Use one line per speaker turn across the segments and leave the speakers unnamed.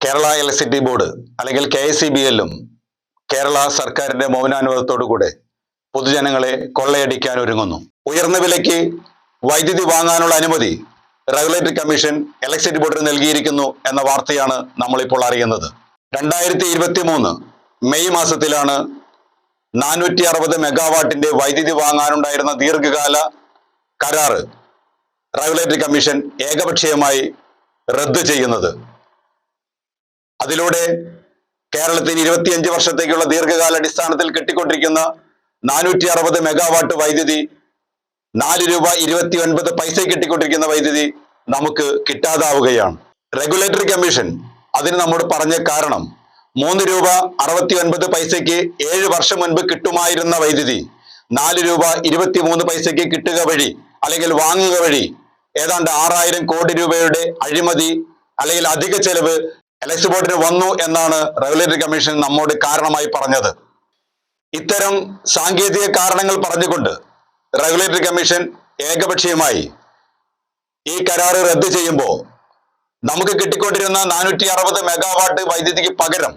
Kerala electricity board അല്ലെങ്കിൽ K S C B എല്ലും കേരള സർക്കാരിന്റെ മൗനാനുവാദത്തോടുകൂടെ പൊതുജനങ്ങളെ കൊള്ളയടിക്കാൻ ഒരുങ്ങുന്നു. ഉയർന്ന വിലയ്ക്ക് വൈദ്യുതി വാങ്ങാനുള്ള അനുമതി റെഗുലേറ്ററി കമ്മീഷൻ ഇലക്ട്രിസിറ്റി ബോർഡിന് നൽകിയിരിക്കുന്നു എന്ന വാർത്തയാണ് നമ്മളിപ്പോൾ അറിയുന്നത്. രണ്ടായിരത്തി ഇരുപത്തി മൂന്ന് മെയ് മാസത്തിലാണ് നാനൂറ്റി അറുപത് മെഗാവാട്ടിന്റെ വൈദ്യുതി വാങ്ങാനുണ്ടായിരുന്ന ദീർഘകാല കരാറ് റെഗുലേറ്ററി കമ്മീഷൻ ഏകപക്ഷീയമായി റദ്ദ് ചെയ്യുന്നത്. അതിലൂടെ കേരളത്തിന് ഇരുപത്തിയഞ്ച് വർഷത്തേക്കുള്ള ദീർഘകാല അടിസ്ഥാനത്തിൽ കിട്ടിക്കൊണ്ടിരിക്കുന്ന നാനൂറ്റി അറുപത് മെഗാവാട്ട് വൈദ്യുതി നാല് രൂപ ഇരുപത്തി ഒൻപത് പൈസ കിട്ടിക്കൊണ്ടിരിക്കുന്ന വൈദ്യുതി നമുക്ക് കിട്ടാതാവുകയാണ്. റെഗുലേറ്ററി കമ്മീഷൻ അതിന് നമ്മോട് പറഞ്ഞ കാരണം മൂന്ന് രൂപ അറുപത്തി ഒൻപത് പൈസയ്ക്ക് ഏഴ് വർഷം മുൻപ് കിട്ടുമായിരുന്ന വൈദ്യുതി നാല് രൂപ ഇരുപത്തി മൂന്ന് പൈസയ്ക്ക് കിട്ടുക വഴി അല്ലെങ്കിൽ വാങ്ങുക വഴി ഏതാണ്ട് ആറായിരം കോടി രൂപയുടെ അഴിമതി അല്ലെങ്കിൽ അധിക ചെലവ് ഇലക്ട്രിക് ബോർഡിന് വന്നു എന്നാണ് റെഗുലേറ്ററി കമ്മീഷൻ നമ്മോട് കാരണമായി പറഞ്ഞത്. ഇത്തരം സാങ്കേതിക കാരണങ്ങൾ പറഞ്ഞുകൊണ്ട് റെഗുലേറ്ററി കമ്മീഷൻ ഏകപക്ഷീയമായി ഈ കരാറ് റദ്ദ് ചെയ്യുമ്പോൾ നമുക്ക് കിട്ടിക്കൊണ്ടിരുന്ന നാനൂറ്റി അറുപത് മെഗാവാട്ട് വൈദ്യുതിക്ക് പകരം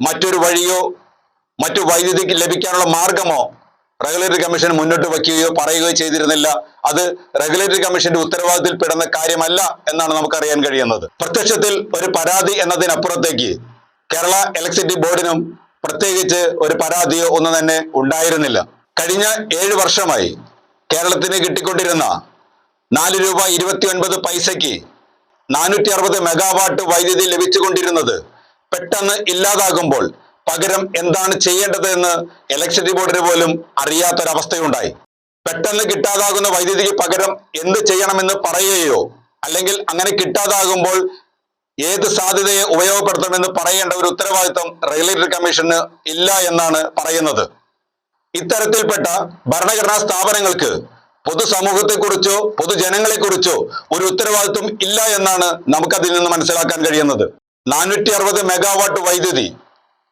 മറ്റൊരു വഴിയോ മറ്റു വൈദ്യുതിക്ക് ലഭിക്കാനുള്ള മാർഗമോ റെഗുലേറ്ററി കമ്മീഷൻ മുന്നോട്ട് വയ്ക്കുകയോ പറയുകയോ ചെയ്തിരുന്നില്ല. അത് റെഗുലേറ്ററി കമ്മീഷന്റെ ഉത്തരവാദിത്തത്തിൽ പെടുന്ന കാര്യമല്ല എന്നാണ് നമുക്കറിയാൻ കഴിയുന്നത്. പ്രത്യക്ഷത്തിൽ ഒരു പരാതി എന്നതിനപ്പുറത്തേക്ക് കേരള ഇലക്ട്രിസിറ്റി ബോർഡിനും പ്രത്യേകിച്ച് ഒരു പരാതിയോ ഒന്നും തന്നെ ഉണ്ടായിരുന്നില്ല. കഴിഞ്ഞ ഏഴ് വർഷമായി കേരളത്തിന് കിട്ടിക്കൊണ്ടിരുന്ന നാല് രൂപ ഇരുപത്തി ഒൻപത് പൈസയ്ക്ക് നാനൂറ്റി അറുപത് മെഗാവാട്ട് വൈദ്യുതി ലഭിച്ചുകൊണ്ടിരുന്നത് പെട്ടെന്ന് ഇല്ലാതാകുമ്പോൾ പകരം എന്താണ് ചെയ്യേണ്ടത് എന്ന് ഇലക്ട്രിസിറ്റി ബോർഡിന് പോലും അറിയാത്തൊരവസ്ഥയുണ്ടായി. പെട്ടെന്ന് കിട്ടാതാകുന്ന വൈദ്യുതിക്ക് പകരം എന്ത് ചെയ്യണമെന്ന് പറയുകയോ അല്ലെങ്കിൽ അങ്ങനെ കിട്ടാതാകുമ്പോൾ ഏത് സാധ്യതയെ ഉപയോഗപ്പെടുത്തണമെന്ന് പറയേണ്ട ഒരു ഉത്തരവാദിത്വം റെഗുലേറ്ററി കമ്മീഷന് ഇല്ല എന്നാണ് പറയുന്നത്. ഇത്തരത്തിൽപ്പെട്ട ഭരണഘടനാ സ്ഥാപനങ്ങൾക്ക് പൊതുസമൂഹത്തെക്കുറിച്ചോ പൊതുജനങ്ങളെക്കുറിച്ചോ ഒരു ഉത്തരവാദിത്വം ഇല്ല എന്നാണ് നമുക്കതിൽ നിന്ന് മനസ്സിലാക്കാൻ കഴിയുന്നത്. നാനൂറ്റി അറുപത് മെഗാവാട്ട് വൈദ്യുതി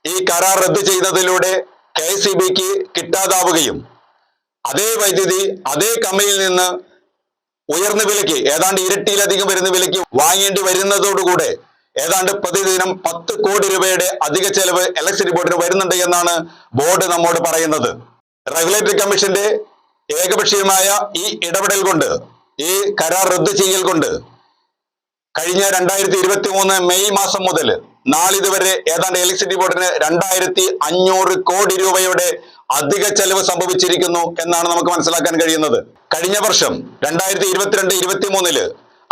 ഈ കരാർ റദ്ദ് ചെയ്യുന്നതിലൂടെ കെ എസ് ഇ ബിക്ക് കിട്ടാതാവുകയും അതേ വൈദ്യുതി അതേ കമ്പനിയിൽ നിന്ന് ഉയർന്ന വിലയ്ക്ക് ഏതാണ്ട് ഇരട്ടിയിലധികം വരുന്ന വിലയ്ക്ക് വാങ്ങേണ്ടി വരുന്നതോടുകൂടെ ഏതാണ്ട് പ്രതിദിനം പത്ത് കോടി രൂപയുടെ അധിക ചെലവ് ഇലക്ട്രിസിറ്റി ബോർഡിന് വരുന്നുണ്ട് എന്നാണ് ബോർഡ് നമ്മോട് പറയുന്നത്. റെഗുലേറ്ററി കമ്മീഷന്റെ ഏകപക്ഷീയമായ ഈ ഇടപെടൽ കൊണ്ട് ഈ കരാർ റദ്ദ് ചെയ്യൽ കൊണ്ട് കഴിഞ്ഞ രണ്ടായിരത്തി മെയ് മാസം മുതൽ നാളിതുവരെ ഏതാണ്ട് ഇലക്ട്രിസിറ്റി ബോർഡിന് രണ്ടായിരത്തി അഞ്ഞൂറ് കോടി രൂപയുടെ അധിക ചെലവ് സംഭവിച്ചിരിക്കുന്നു എന്നാണ് നമുക്ക് മനസ്സിലാക്കാൻ കഴിയുന്നത്. കഴിഞ്ഞ വർഷം രണ്ടായിരത്തി ഇരുപത്തിരണ്ട് ഇരുപത്തി മൂന്നിൽ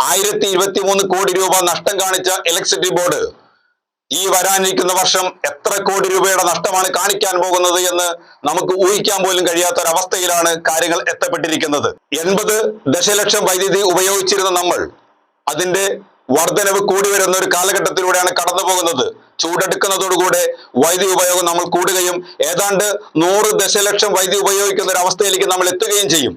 ആയിരത്തി ഇരുപത്തി മൂന്ന് കോടി രൂപ നഷ്ടം കാണിച്ച ഇലക്ട്രിസിറ്റി ബോർഡ് ഈ വരാനിരിക്കുന്ന വർഷം എത്ര കോടി രൂപയുടെ നഷ്ടമാണ് കാണിക്കാൻ പോകുന്നത് എന്ന് നമുക്ക് ഊഹിക്കാൻ പോലും കഴിയാത്ത ഒരവസ്ഥയിലാണ് കാര്യങ്ങൾ എത്തപ്പെട്ടിരിക്കുന്നത്. എൺപത് ദശലക്ഷം വൈദ്യുതി ഉപയോഗിച്ചിരുന്ന നമ്മൾ അതിന്റെ വർധനവ് കൂടി വരുന്ന ഒരു കാലഘട്ടത്തിലൂടെയാണ് കടന്നു പോകുന്നത്. ചൂടെടുക്കുന്നതോടുകൂടെ വൈദ്യുതി ഉപയോഗം നമ്മൾ കൂടുകയും ഏതാണ്ട് നൂറ് ദശലക്ഷം വൈദ്യുതി ഉപയോഗിക്കുന്ന ഒരു അവസ്ഥയിലേക്ക് നമ്മൾ എത്തുകയും ചെയ്യും.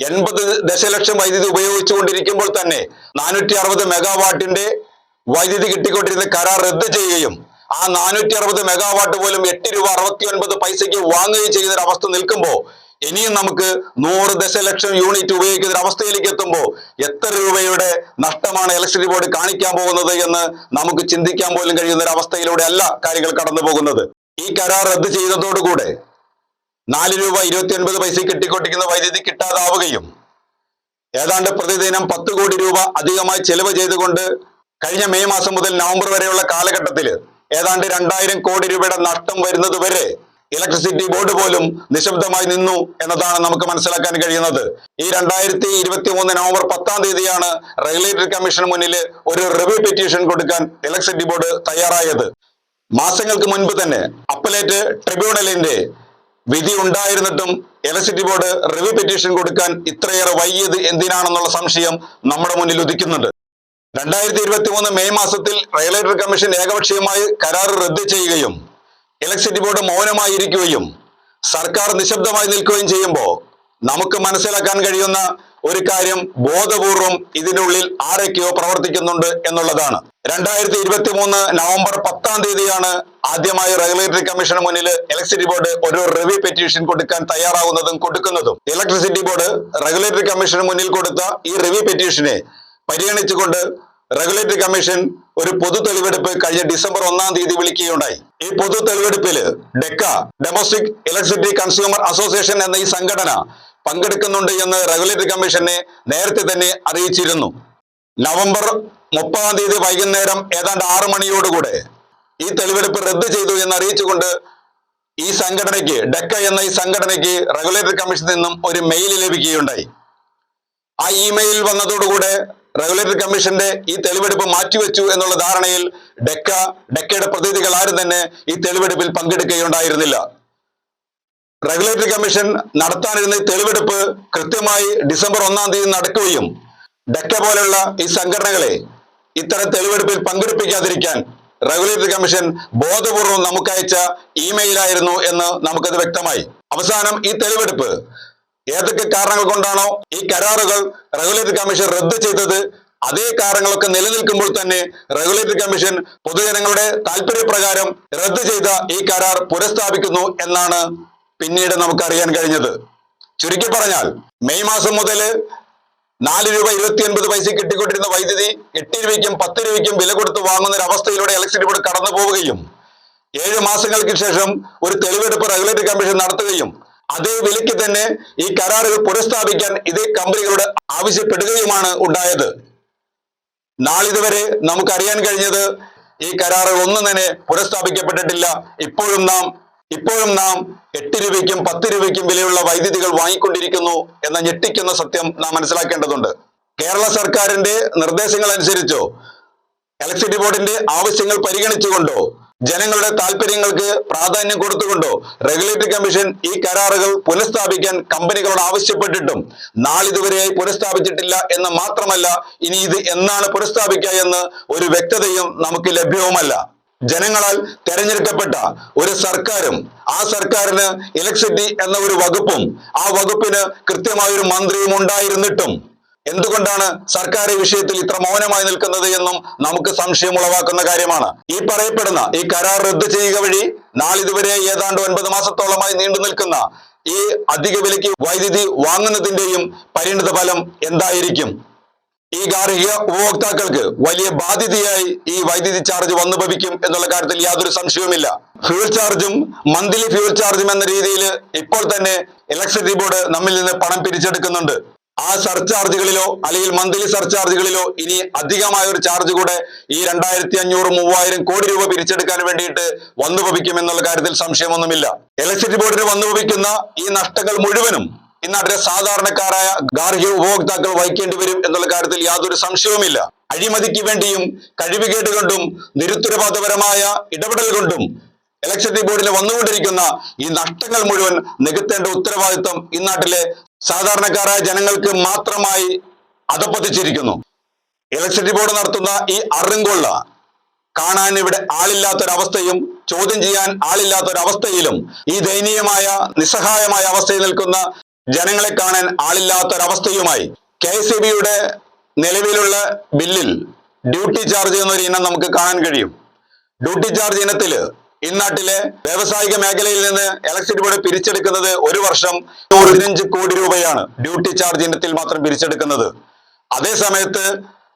എൺപത് ദശലക്ഷം വൈദ്യുതി ഉപയോഗിച്ചുകൊണ്ടിരിക്കുമ്പോൾ തന്നെ നാനൂറ്റി അറുപത് മെഗാവാട്ടിന്റെ വൈദ്യുതി കിട്ടിക്കൊണ്ടിരുന്ന കരാർ റദ്ദ് ചെയ്യുകയും ആ നാനൂറ്റി അറുപത് മെഗാവാട്ട് പോലും എട്ട് രൂപ അറുപത്തി ഒൻപത് പൈസയ്ക്ക് വാങ്ങുകയും ചെയ്യുന്ന ഒരു അവസ്ഥ നിൽക്കുമ്പോൾ ഇനിയും നമുക്ക് നൂറ് ദശലക്ഷം യൂണിറ്റ് ഉപയോഗിക്കുന്ന ഒരു അവസ്ഥയിലേക്ക് എത്തുമ്പോൾ എത്ര രൂപയുടെ നഷ്ടമാണ് ഇലക്ട്രിസിറ്റി ബോർഡ് കാണിക്കാൻ പോകുന്നത് എന്ന് നമുക്ക് ചിന്തിക്കാൻ പോലും കഴിയുന്ന ഒരു അവസ്ഥയിലൂടെ അല്ല കാര്യങ്ങൾ കടന്നു പോകുന്നത്. ഈ കരാർ റദ്ദ് ചെയ്തതോടുകൂടെ നാല് രൂപ ഇരുപത്തി ഒൻപത് പൈസ കിട്ടിക്കൊണ്ടിരിക്കുന്ന വൈദ്യുതി കിട്ടാതാവുകയും ഏതാണ്ട് പ്രതിദിനം പത്ത് കോടി രൂപ അധികമായി ചെലവ് ചെയ്തുകൊണ്ട് കഴിഞ്ഞ മെയ് മാസം മുതൽ നവംബർ വരെയുള്ള കാലഘട്ടത്തിൽ ഏതാണ്ട് രണ്ടായിരം കോടി രൂപയുടെ നഷ്ടം വരുന്നത് വരെ ഇലക്ട്രിസിറ്റി ബോർഡ് പോലും നിശബ്ദമായി നിന്നു എന്നതാണ് നമുക്ക് മനസ്സിലാക്കാൻ കഴിയുന്നത്. ഈ രണ്ടായിരത്തി ഇരുപത്തി മൂന്ന് നവംബർ പത്താം തീയതിയാണ് റെഗുലേറ്ററി കമ്മീഷന് മുന്നിൽ ഒരു റിവ്യൂ പെറ്റീഷൻ കൊടുക്കാൻ ഇലക്ട്രിസിറ്റി ബോർഡ് തയ്യാറായത്. മാസങ്ങൾക്ക് മുൻപ് തന്നെ അപ്പലേറ്റ് ട്രിബ്യൂണലിന്റെ വിധി ഉണ്ടായിരുന്നിട്ടും ഇലക്ട്രിസിറ്റി ബോർഡ് റിവ്യൂ പെറ്റീഷൻ കൊടുക്കാൻ ഇത്രയേറെ വൈകിയത് എന്തിനാണെന്നുള്ള സംശയം നമ്മുടെ മുന്നിൽ ഉദിക്കുന്നുണ്ട്. രണ്ടായിരത്തി ഇരുപത്തി മൂന്ന് മെയ് മാസത്തിൽ റെഗുലേറ്ററി കമ്മീഷൻ ഏകപക്ഷീയമായി കരാർ റദ്ദ് ചെയ്യുകയും ഇലക്ട്രിസിറ്റി ബോർഡ് മൗനമായി ഇരിക്കുകയും സർക്കാർ നിശബ്ദമായി നിൽക്കുകയും ചെയ്യുമ്പോൾ നമുക്ക് മനസ്സിലാക്കാൻ കഴിയുന്ന ഒരു കാര്യം ബോധപൂർവം ഇതിനുള്ളിൽ ആരൊക്കെയോ പ്രവർത്തിക്കുന്നുണ്ട് എന്നുള്ളതാണ്. രണ്ടായിരത്തി ഇരുപത്തി മൂന്ന് നവംബർ പത്താം തീയതിയാണ് ആദ്യമായി റെഗുലേറ്ററി കമ്മീഷന് മുന്നിൽ ഇലക്ട്രിസിറ്റി ബോർഡ് ഒരു റിവ്യൂ പെറ്റീഷൻ കൊടുക്കാൻ തയ്യാറാകുന്നതും കൊടുക്കുന്നതും. ഇലക്ട്രിസിറ്റി ബോർഡ് റെഗുലേറ്ററി കമ്മീഷന് മുന്നിൽ കൊടുത്ത ഈ റിവ്യൂ പെറ്റീഷനെ പരിഗണിച്ചുകൊണ്ട് റെഗുലേറ്ററി കമ്മീഷൻ ഒരു പൊതു തെളിവെടുപ്പ് കഴിഞ്ഞ ഡിസംബർ ഒന്നാം തീയതി വിളിക്കുകയുണ്ടായി. ഈ പൊതു തെളിവെടുപ്പിൽ DECA domestic electricity consumer association എന്ന ഈ സംഘടന പങ്കെടുക്കുന്നുണ്ട് എന്ന് റെഗുലേറ്ററി കമ്മീഷനെ നേരത്തെ തന്നെ അറിയിച്ചിരുന്നു. നവംബർ മുപ്പതാം തീയതി വൈകുന്നേരം ഏതാണ്ട് ആറു മണിയോടുകൂടെ ഈ തെളിവെടുപ്പ് റദ്ദു ചെയ്തു എന്ന് അറിയിച്ചുകൊണ്ട് ഈ സംഘടനയ്ക്ക് ഡെക്ക എന്ന ഈ സംഘടനയ്ക്ക് റെഗുലേറ്ററി കമ്മീഷനിൽ നിന്നും ഒരു മെയിൽ ലഭിക്കുകയുണ്ടായി. ആ ഇമെയിൽ വന്നതോടുകൂടെ റെഗുലേറ്ററി കമ്മീഷന്റെ ഈ തെളിവെടുപ്പ് മാറ്റിവെച്ചു എന്നുള്ള ധാരണയിൽ ഡെക്ക ഡെക്കയുടെ പ്രതിനിധികൾ ആരും തന്നെ ഈ തെളിവെടുപ്പിൽ പങ്കെടുക്കുകയുണ്ടായിരുന്നില്ല. റെഗുലേറ്ററി കമ്മീഷൻ നടത്താനിരുന്ന തെളിവെടുപ്പ് കൃത്യമായി ഡിസംബർ ഒന്നാം തീയതി നടക്കുകയും ഡെക്ക പോലെയുള്ള ഈ സംഘടനകളെ ഇത്തരം തെളിവെടുപ്പിൽ പങ്കെടുപ്പിക്കാതിരിക്കാൻ റെഗുലേറ്ററി കമ്മീഷൻ ബോധപൂർവം നമുക്കയച്ച ഇമെയിലായിരുന്നു എന്ന് നമുക്കത് വ്യക്തമായി. അവസാനം ഈ തെളിവെടുപ്പ് ഏതൊക്കെ കാരണങ്ങൾ കൊണ്ടാണോ ഈ കരാറുകൾ റെഗുലേറ്ററി കമ്മീഷൻ റദ്ദ് ചെയ്തത്? അതേ കാരണങ്ങളൊക്കെ നിലനിൽക്കുമ്പോൾ തന്നെ റെഗുലേറ്ററി കമ്മീഷൻ പൊതുജനങ്ങളുടെ താല്പര്യപ്രകാരം റദ്ദ് ചെയ്ത ഈ കരാർ പുനഃസ്ഥാപിക്കുന്നു എന്നാണ് പിന്നീട് നമുക്കറിയാൻ കഴിഞ്ഞത്. ചുരുക്കി പറഞ്ഞാൽ മെയ് മാസം മുതൽ നാല് രൂപ ഇരുപത്തി ഒൻപത് പൈസ കിട്ടിക്കൊണ്ടിരുന്ന വൈദ്യുതി എട്ട് രൂപയ്ക്കും പത്ത് രൂപയ്ക്കും വില കൊടുത്ത് വാങ്ങുന്ന ഒരു അവസ്ഥയിലൂടെ ഇലക്ട്രിസിറ്റി ബോർഡ് കടന്നു പോവുകയും ഏഴ് മാസങ്ങൾക്ക് ശേഷം ഒരു തെളിവെടുപ്പ് റെഗുലേറ്ററി കമ്മീഷൻ നടത്തുകയും അതേ വിലയ്ക്ക് തന്നെ ഈ കരാറുകൾ പുനഃസ്ഥാപിക്കാൻ ഇതേ കമ്പനികളോട് ആവശ്യപ്പെടുകയുമാണ് ഉണ്ടായത്. നാളിതുവരെ നമുക്കറിയാൻ കഴിഞ്ഞത് ഈ കരാറുകൾ ഒന്നും തന്നെ പുനഃസ്ഥാപിക്കപ്പെട്ടിട്ടില്ല. ഇപ്പോഴും നാം ഇപ്പോഴും നാം എട്ട് രൂപയ്ക്കും പത്ത് രൂപയ്ക്കും വിലയുള്ള വൈദ്യുതികൾ വാങ്ങിക്കൊണ്ടിരിക്കുന്നു എന്ന ഞെട്ടിക്കുന്ന സത്യം നാം മനസ്സിലാക്കേണ്ടതുണ്ട്. കേരള സർക്കാരിന്റെ നിർദ്ദേശങ്ങൾ അനുസരിച്ചോ ഇലക്ട്രിസിറ്റി ബോർഡിന്റെ ആവശ്യങ്ങൾ പരിഗണിച്ചുകൊണ്ടോ ജനങ്ങളുടെ താല്പര്യങ്ങൾക്ക് പ്രാധാന്യം കൊടുത്തുകൊണ്ടോ റെഗുലേറ്ററി കമ്മീഷൻ ഈ കരാറുകൾ പുനഃസ്ഥാപിക്കാൻ കമ്പനികളോട് ആവശ്യപ്പെട്ടിട്ടും നാളിതുവരെയായി പുനഃസ്ഥാപിച്ചിട്ടില്ല എന്ന് മാത്രമല്ല ഇനി ഇത് എന്നാണ് പുനഃസ്ഥാപിക്കുക എന്ന് ഒരു വ്യക്തതയും നമുക്ക് ലഭ്യവുമല്ല. ജനങ്ങളാൽ തെരഞ്ഞെടുക്കപ്പെട്ട ഒരു സർക്കാരും ആ സർക്കാരിന് ഇലക്ട്രിസിറ്റി എന്ന ഒരു വകുപ്പും ആ വകുപ്പിന് കൃത്യമായ ഒരു മന്ത്രിയും ഉണ്ടായിരുന്നിട്ടും എന്തുകൊണ്ടാണ് സർക്കാർ ഈ വിഷയത്തിൽ ഇത്ര മൗനമായി നിൽക്കുന്നത് എന്നും നമുക്ക് സംശയം ഉളവാക്കുന്ന കാര്യമാണ്. ഈ പറയപ്പെടുന്ന ഈ കരാർ റദ്ദ് ചെയ്യുക വഴി നാളിതുവരെ ഏതാണ്ട് ഒൻപത് മാസത്തോളമായി നീണ്ടു നിൽക്കുന്ന ഈ അധിക വിലയ്ക്ക് വൈദ്യുതി വാങ്ങുന്നതിന്റെയും പരിണിത ഫലം എന്തായിരിക്കും? ഈ ഗാർഹിക ഉപഭോക്താക്കൾക്ക് വലിയ ബാധ്യതയായി ഈ വൈദ്യുതി ചാർജ് വന്നു ഭവിക്കും എന്നുള്ള കാര്യത്തിൽ യാതൊരു സംശയവുമില്ല. ഫ്യൂൽ ചാർജും മന്ത്ലി ഫ്യൂൽ ചാർജും എന്ന രീതിയിൽ ഇപ്പോൾ തന്നെ ഇലക്ട്രിസിറ്റി ബോർഡ് നമ്മിൽ നിന്ന് പണം പിരിച്ചെടുക്കുന്നുണ്ട്. ആ സർചാർജുകളിലോ അല്ലെങ്കിൽ മന്ത്ലി സർചാർജുകളിലോ ഇനി അധികമായ ഒരു ചാർജ് കൂടെ ഈ രണ്ടായിരത്തി അഞ്ഞൂറ് മൂവായിരം കോടി രൂപ പിരിച്ചെടുക്കാൻ വേണ്ടിയിട്ട് വന്നു ഭവിക്കും എന്നുള്ള കാര്യത്തിൽ സംശയമൊന്നുമില്ല. ഇലക്ട്രിസിറ്റി ബോർഡിന് വന്നു ഭവിക്കുന്ന ഈ നഷ്ടങ്ങൾ മുഴുവനും ഇന്നാട്ടിലെ നാട്ടിലെ സാധാരണക്കാരായ ഗാർഹിക ഉപഭോക്താക്കൾ വഹിക്കേണ്ടി വരും എന്നുള്ള കാര്യത്തിൽ യാതൊരു സംശയവുമില്ല. അഴിമതിക്ക് വേണ്ടിയും കഴിവുകേട് കൊണ്ടും നിരുത്തരവാദപരമായ ഇടപെടൽ കൊണ്ടും ഇലക്ട്രിസിറ്റി ബോർഡിന് വന്നുകൊണ്ടിരിക്കുന്ന ഈ നഷ്ടങ്ങൾ മുഴുവൻ നികത്തേണ്ട ഉത്തരവാദിത്വം ഈ നാട്ടിലെ സാധാരണക്കാരായ ജനങ്ങൾക്ക് മാത്രമായി അതപ്പതിച്ചിരിക്കുന്നു ഇലക്ട്രിസിറ്റി ബോർഡ് നടത്തുന്ന ഈ അറിങ്കൊള്ള കാണാൻ ഇവിടെ ആളില്ലാത്തൊരവസ്ഥയും ചോദ്യം ചെയ്യാൻ ആളില്ലാത്തൊരവസ്ഥയിലും ഈ ദയനീയമായ നിസ്സഹായമായ അവസ്ഥയിൽ നിൽക്കുന്ന ജനങ്ങളെ കാണാൻ ആളില്ലാത്തൊരവസ്ഥയുമായി കെ എസ് ബിയുടെ നിലവിലുള്ള ബില്ലിൽ ഡ്യൂട്ടി ചാർജ് എന്നൊരു ഇനം നമുക്ക് കാണാൻ കഴിയും. ഡ്യൂട്ടി ചാർജ് ഇനത്തിൽ ഇന്നാട്ടിലെ വ്യാവസായിക മേഖലയിൽ നിന്ന് ഇലക്ട്രിസിറ്റി ബോർഡ് പിരിച്ചെടുക്കുന്നത് ഒരു വർഷം പതിനഞ്ച് കോടി രൂപയാണ്. ഡ്യൂട്ടി ചാർജ് ഇനത്തിൽ മാത്രം പിരിച്ചെടുക്കുന്നത്. അതേ സമയത്ത്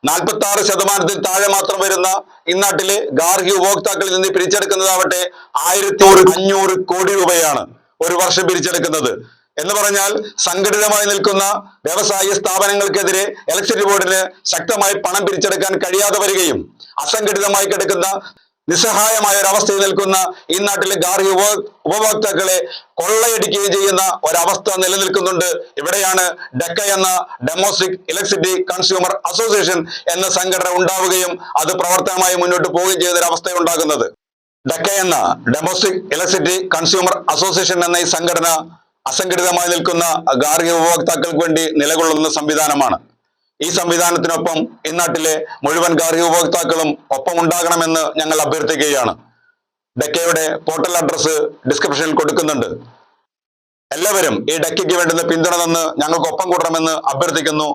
നാൽപ്പത്തി ആറ് ശതമാനത്തിൽ താഴെ മാത്രം വരുന്ന ഇന്നാട്ടിലെ ഗാർഹിക ഉപഭോക്താക്കളിൽ നിന്ന് പിരിച്ചെടുക്കുന്നതാവട്ടെ ആയിരത്തി അഞ്ഞൂറ് കോടി രൂപയാണ് ഒരു വർഷം പിരിച്ചെടുക്കുന്നത്. എന്ന് പറഞ്ഞാൽ സംഘടിതമായി നിൽക്കുന്ന വ്യവസായ സ്ഥാപനങ്ങൾക്കെതിരെ ഇലക്ട്രിസിറ്റി ബോർഡിന് ശക്തമായി പണം പിരിച്ചെടുക്കാൻ കഴിയാതെ വരികയും അസംഘടിതമായി കിടക്കുന്ന നിസ്സഹായമായ ഒരവസ്ഥയിൽ നിൽക്കുന്ന ഈ നാട്ടിലെ ഗാർഹിക ഉപ- ഉപഭോക്താക്കളെ കൊള്ളയടിക്കുകയും ചെയ്യുന്ന ഒരവസ്ഥ നിലനിൽക്കുന്നുണ്ട്. ഇവിടെയാണ് ഡെക്ക എന്ന ഡെമോസ്റ്റിക് ഇലക്ട്രിസിറ്റി കൺസ്യൂമർ അസോസിയേഷൻ എന്ന സംഘടന ഉണ്ടാവുകയും അത് പ്രവർത്തനമായി മുന്നോട്ട് പോവുകയും ചെയ്യുന്ന ഒരു അവസ്ഥ ഉണ്ടാകുന്നത് ഡെക്ക എന്ന ഡെമോസ്റ്റിക് ഇലക്ട്രിസിറ്റി കൺസ്യൂമർ അസോസിയേഷൻ എന്ന ഈ സംഘടന അസംഘടിതമായി നിൽക്കുന്ന ഗാർഹിക ഉപഭോക്താക്കൾക്ക് വേണ്ടി നിലകൊള്ളുന്ന സംവിധാനമാണ്. ഈ സംവിധാനത്തിനൊപ്പം ഇന്നാട്ടിലെ മുഴുവൻ ഗാർഹിക ഉപഭോക്താക്കളും ഒപ്പം ഉണ്ടാകണമെന്ന് ഞങ്ങൾ അഭ്യർത്ഥിക്കുകയാണ്. ഡക്കയുടെ പോർട്ടൽ അഡ്രസ്സ് ഡിസ്ക്രിപ്ഷനിൽ കൊടുക്കുന്നുണ്ട്. എല്ലാവരും ഈ ഡക്കയ്ക്ക് വേണ്ടുന്ന പിന്തുണ തന്ന് ഞങ്ങൾക്ക് ഒപ്പം കൂടണമെന്ന് അഭ്യർത്ഥിക്കുന്നു.